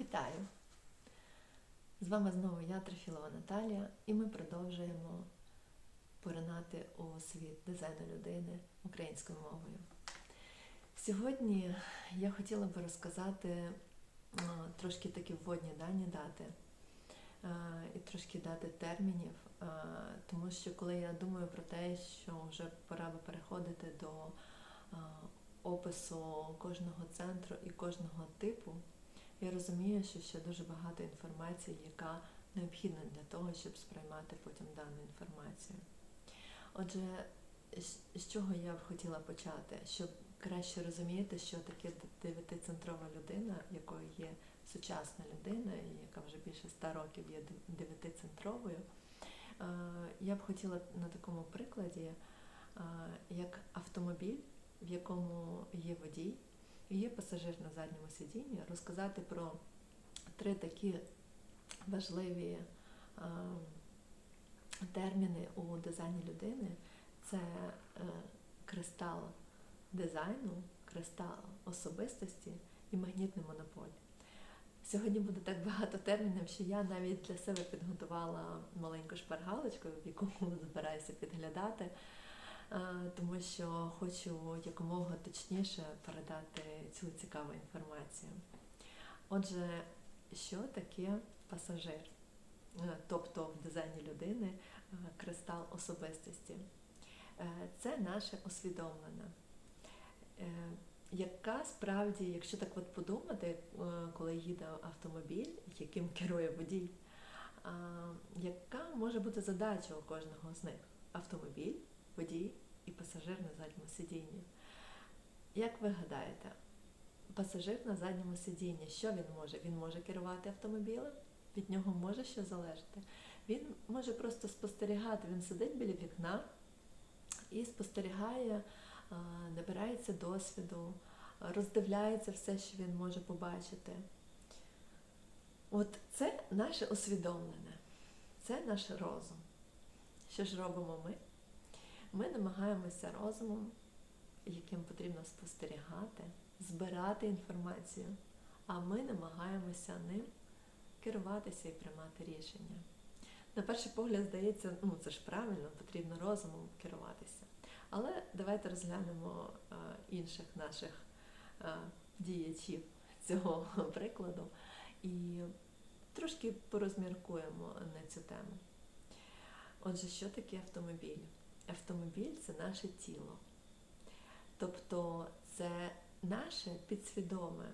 Вітаю! З вами знову я, Трофілова Наталія, і ми продовжуємо поринати у світ дизайну людини українською мовою. Сьогодні я хотіла би розказати трошки такі вводні дані дати і трошки дати термінів, тому що коли я думаю про те, що вже пора би переходити до опису кожного центру і кожного типу, я розумію, що ще дуже багато інформації, яка необхідна для того, щоб сприймати потім дану інформацію. Отже, з- чого я б хотіла почати? Щоб краще розуміти, що таке дев'ятицентрова людина, якою є сучасна людина, яка вже більше ста років є дев'ятицентровою, я б хотіла на такому прикладі, як автомобіль, в якому є водій, і є пасажир на задньому сидінні, розказати про три такі важливі е, терміни у дизайні людини: це е, кристал дизайну, кристал особистості і магнітний монополь. Сьогодні буде так багато термінів, що я навіть для себе підготувала маленьку шпаргалочку, в яку збираюся підглядати, тому що хочу якомога точніше передати цю цікаву інформацію. Отже, що таке пасажир? Е, Тобто в дизайні людини е, кристал особистості. Е, Це наше усвідомлене. Е, Яка справді, якщо так от подумати, е, коли їде автомобіль, яким керує водій, яка може бути задача у кожного з них? Автомобіль, водій і пасажир на задньому сидінні. Як ви гадаєте, пасажир на задньому сидінні, що він може? Він може керувати автомобілем, від нього може що залежати. Він може просто спостерігати, він сидить біля вікна і спостерігає, набирається досвіду, роздивляється все, що він може побачити. От це наше усвідомлене, це наш розум. Що ж робимо ми? Ми намагаємося розумом, яким потрібно спостерігати, збирати інформацію, а ми намагаємося ним керуватися і приймати рішення. На перший погляд здається, ну це ж правильно, потрібно розумом керуватися. Але давайте розглянемо е, інших наших е, діячів цього прикладу і трошки порозміркуємо на цю тему. Отже, що таке автомобіль? Автомобіль це наше тіло. Тобто це наше підсвідоме.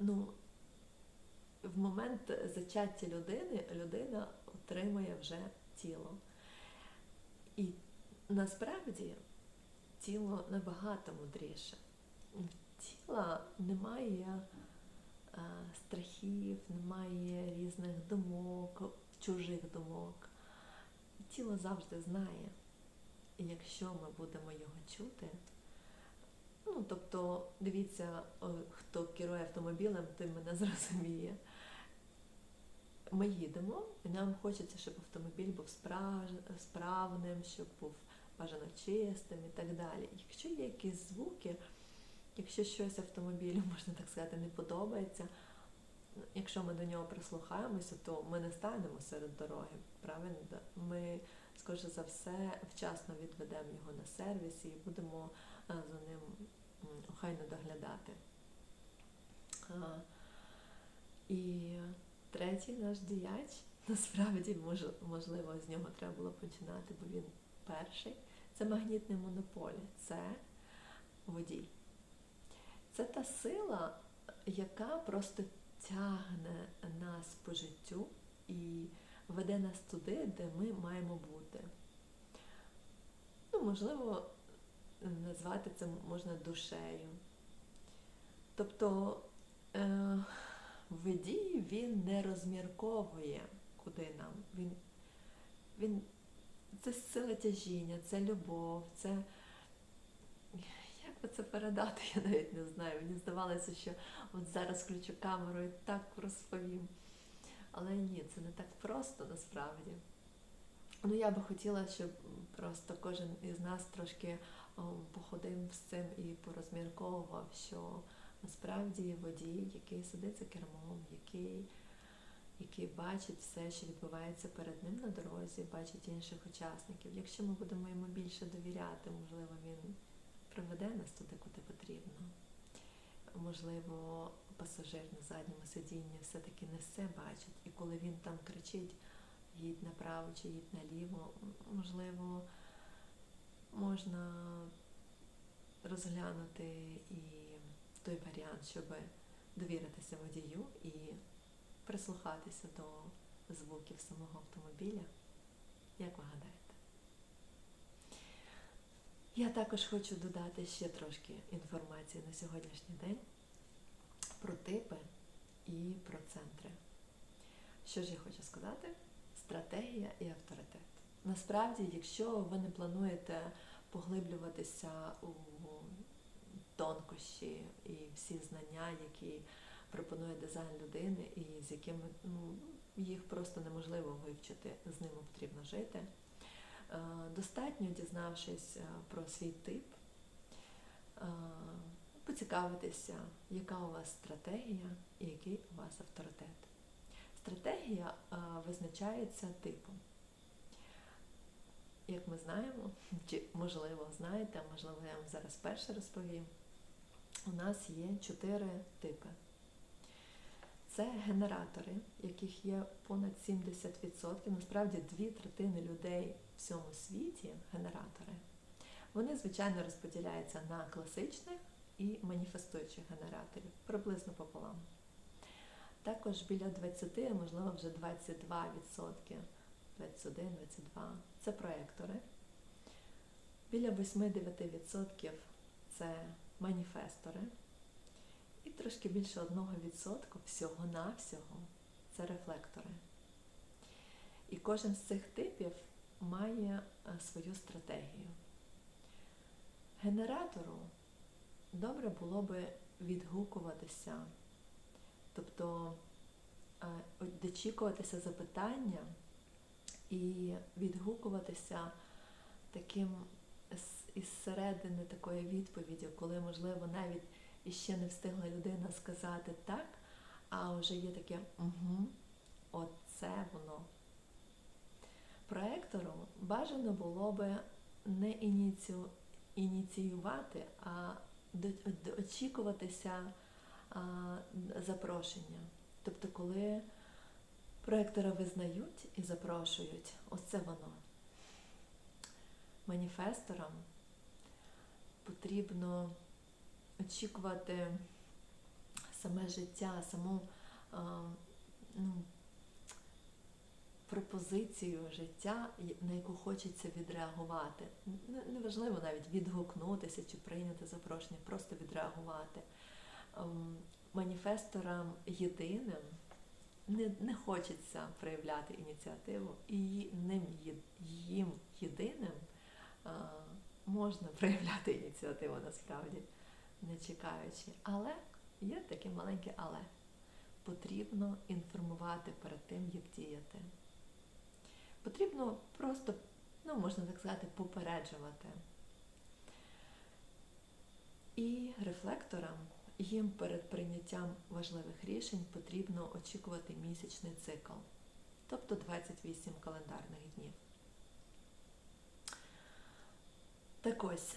Ну, в момент зачаття людини людина отримує вже тіло. І насправді тіло набагато мудріше. Тіла немає страхів, немає різних думок, чужих думок. Тіло завжди знає. І якщо ми будемо його чути, ну тобто, дивіться, хто керує автомобілем, той мене зрозуміє. Ми їдемо, і нам хочеться, щоб автомобіль був справним, щоб був бажано чистим і так далі. Якщо є якісь звуки, якщо щось автомобілю, можна так сказати, не подобається, якщо ми до нього прислухаємося, то ми не станемо серед дороги. Правильно? Ми, скоріше за все, вчасно відведемо його на сервіс і будемо е, за ним охайно доглядати. І третій наш діяч, насправді, можливо, з нього треба було починати, бо він перший. Це магнітний монополь, це водій. Це та сила, яка просто тягне нас по життю і веде нас туди, де ми маємо бути. Ну, можливо, назвати це можна душею. Тобто е, водій він не розмірковує, куди нам. Він, він, це сила тяжіння, це любов, це. Це передати, я навіть не знаю. Мені здавалося, що от зараз включу камеру і так розповім. Але ні, це не так просто насправді. Ну, я би хотіла, щоб просто кожен із нас трошки походив з цим і порозмірковував, що Насправді водій, який сидить за кермом, який, який бачить все, що відбувається перед ним на дорозі, бачить інших учасників. Якщо ми будемо йому більше довіряти, можливо, він приведе нас туди, куди потрібно. Можливо, пасажир на задньому сидінні все-таки не все бачить. І коли він там кричить, їдь направо чи їдь наліво, можливо, можна розглянути і той варіант, щоб довіритися водію і прислухатися до звуків самого автомобіля. Як ви гадаєте? Я також хочу додати ще трошки інформації на сьогоднішній день про типи і про центри. Що ж я хочу сказати? Стратегія і авторитет. Насправді, якщо ви не плануєте поглиблюватися у тонкощі і всі знання, які пропонує дизайн людини, і з якими ну, їх просто неможливо вивчити, з ними потрібно жити. Е, Достатньо, дізнавшись е, про свій тип, е, поцікавитися, яка у вас стратегія і який у вас авторитет. Стратегія визначається типом. Як ми знаємо, чи можливо знаєте, можливо я вам зараз перше розповім, у нас є чотири типи. Це генератори, яких є понад 70%. Насправді дві третини людей в всьому світі генератори. Вони, звичайно, розподіляються на класичних і маніфестуючих генераторів, приблизно пополам. Також біля 20, можливо, вже 22%, 21-22 це проектори. Біля 8-9% це маніфестори. Трошки більше 1% всього-навсього це рефлектори. І кожен з цих типів має е, свою стратегію. Генератору добре було би відгукуватися, тобто е, дочікуватися запитання і відгукуватися таким із середини такої відповіді, коли, можливо, навіть іще не встигла людина сказати так, а вже є таке угу, оце воно. Проектору бажано було би не ініцію, ініціювати, а очікуватися а, запрошення. Тобто, коли проектора визнають і запрошують, оце воно. Маніфесторам потрібно очікувати саме життя, саму ну, пропозицію життя, на яку хочеться відреагувати. Неважливо навіть відгукнутися чи прийняти запрошення, просто відреагувати. Ем, Маніфесторам єдиним не, не хочеться проявляти ініціативу, і ним їм єдиним а, можна проявляти ініціативу насправді, не чекаючи. Але є таке маленьке але. Потрібно інформувати перед тим, як діяти. Потрібно просто, ну можна так сказати, попереджувати. І рефлекторам їм перед прийняттям важливих рішень потрібно очікувати місячний цикл, тобто 28 календарних днів. Так ось,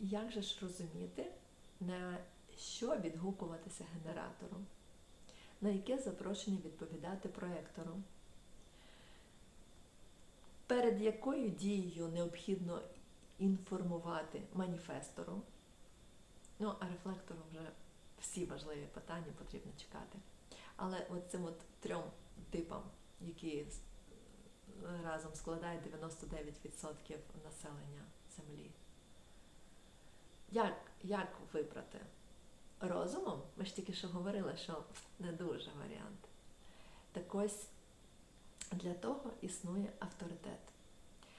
як же ж розуміти, на що відгукуватися генератору? На яке запрошення відповідати проектору? Перед якою дією необхідно інформувати маніфестору? Ну, а рефлектору вже всі важливі питання потрібно чекати. Але от цим от трьом типам, які разом складають 99% населення Землі. Як, як вибрати? Розумом? Ми ж тільки що говорили, що не дуже варіант. Так ось для того існує авторитет.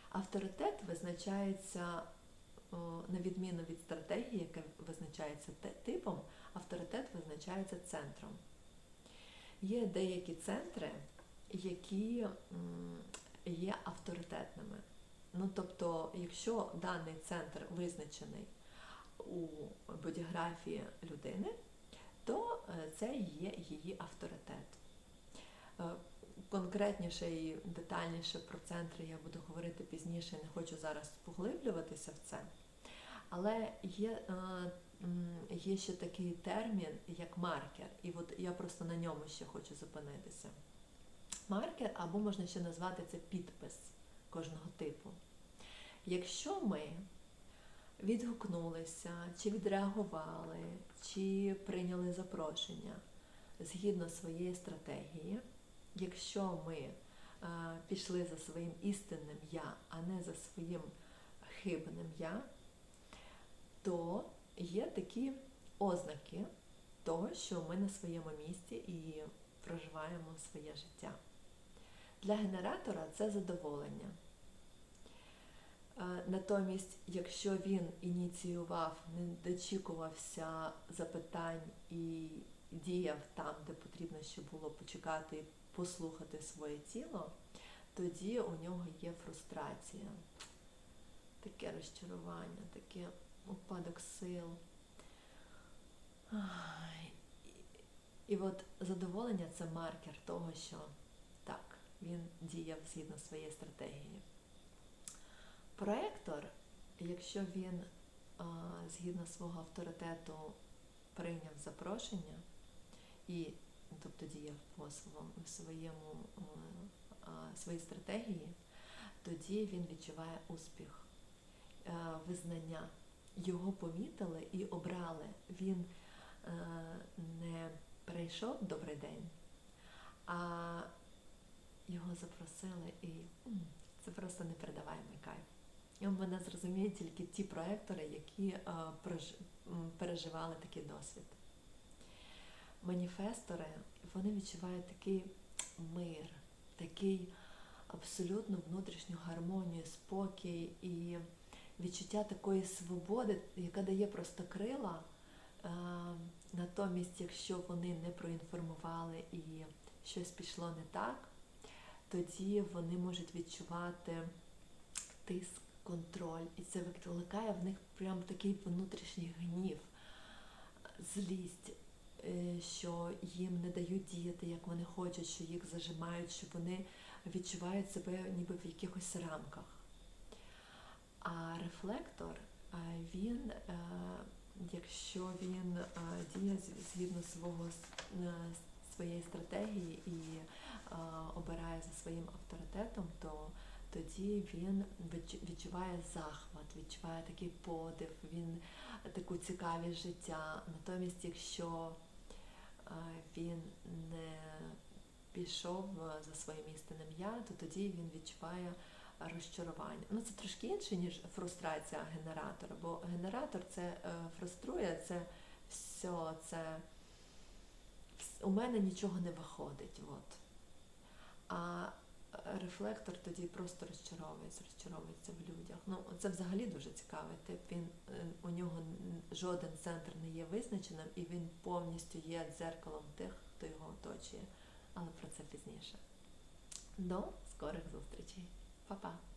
Авторитет визначається, на відміну від стратегії, яка визначається типом, авторитет визначається центром. Є деякі центри, які є авторитетними. Ну, тобто, якщо даний центр визначений у бодіграфії людини, то е, це є її авторитет. Е, Конкретніше і детальніше про центри я буду говорити пізніше, не хочу зараз поглиблюватися в це. Але є, е, є ще такий термін, як маркер, і от я просто на ньому ще хочу зупинитися. Маркер, або можна ще назвати це підпис кожного типу. Якщо ми відгукнулися, чи відреагували, чи прийняли запрошення згідно своєї стратегії, якщо ми е, пішли за своїм істинним я, а не за своїм хибним я, то є такі ознаки того, що ми на своєму місці і проживаємо своє життя. Для генератора це задоволення. Е, Натомість, якщо він ініціював, не дочікувався запитань і діяв там, де потрібно ще було почекати і послухати своє тіло, тоді у нього є фрустрація, таке розчарування, таке упадок сил. І, і от задоволення це маркер того, що так, він діяв згідно своєї стратегії. Проектор, якщо він згідно свого авторитету прийняв запрошення і тобто діяв по своєму, своєму своїй стратегії, тоді він відчуває успіх, е, визнання. Його помітили і обрали. Він е, не прийшов добрий день, а його запросили і це просто непередаваємий кайф. Мене зрозуміють тільки ті проектори, які е, переживали такий досвід. Маніфестори вони відчувають такий мир, такий абсолютно внутрішню гармонію, спокій і відчуття такої свободи, яка дає просто крила. Е, Натомість, якщо вони не проінформували і щось пішло не так, тоді вони можуть відчувати тиск, контроль, і це викликає в них прям такий внутрішній гнів, злість, е, що їм не дають діяти, як вони хочуть, що їх зажимають, що вони відчувають себе ніби в якихось рамках. А рефлектор, е, він, е, якщо він діє згідно свого своєї стратегії і обирає за своїм авторитетом, то тоді він відчуває захват, відчуває такий подив, він таку цікавість життя. Натомість, якщо е, він не пішов е, за своїм істинним я, то тоді він відчуває розчарування. Ну це трошки інше, ніж фрустрація генератора, бо генератор це е, фруструє, це все, це у мене нічого не виходить. От. А рефлектор тоді просто розчаровується, розчаровується в людях. Ну, це взагалі дуже цікавий тип. Він, е, у нього жоден центр не є визначеним, і він повністю є дзеркалом тих, хто його оточує. Але про це пізніше. До скорих зустрічей. Па-па!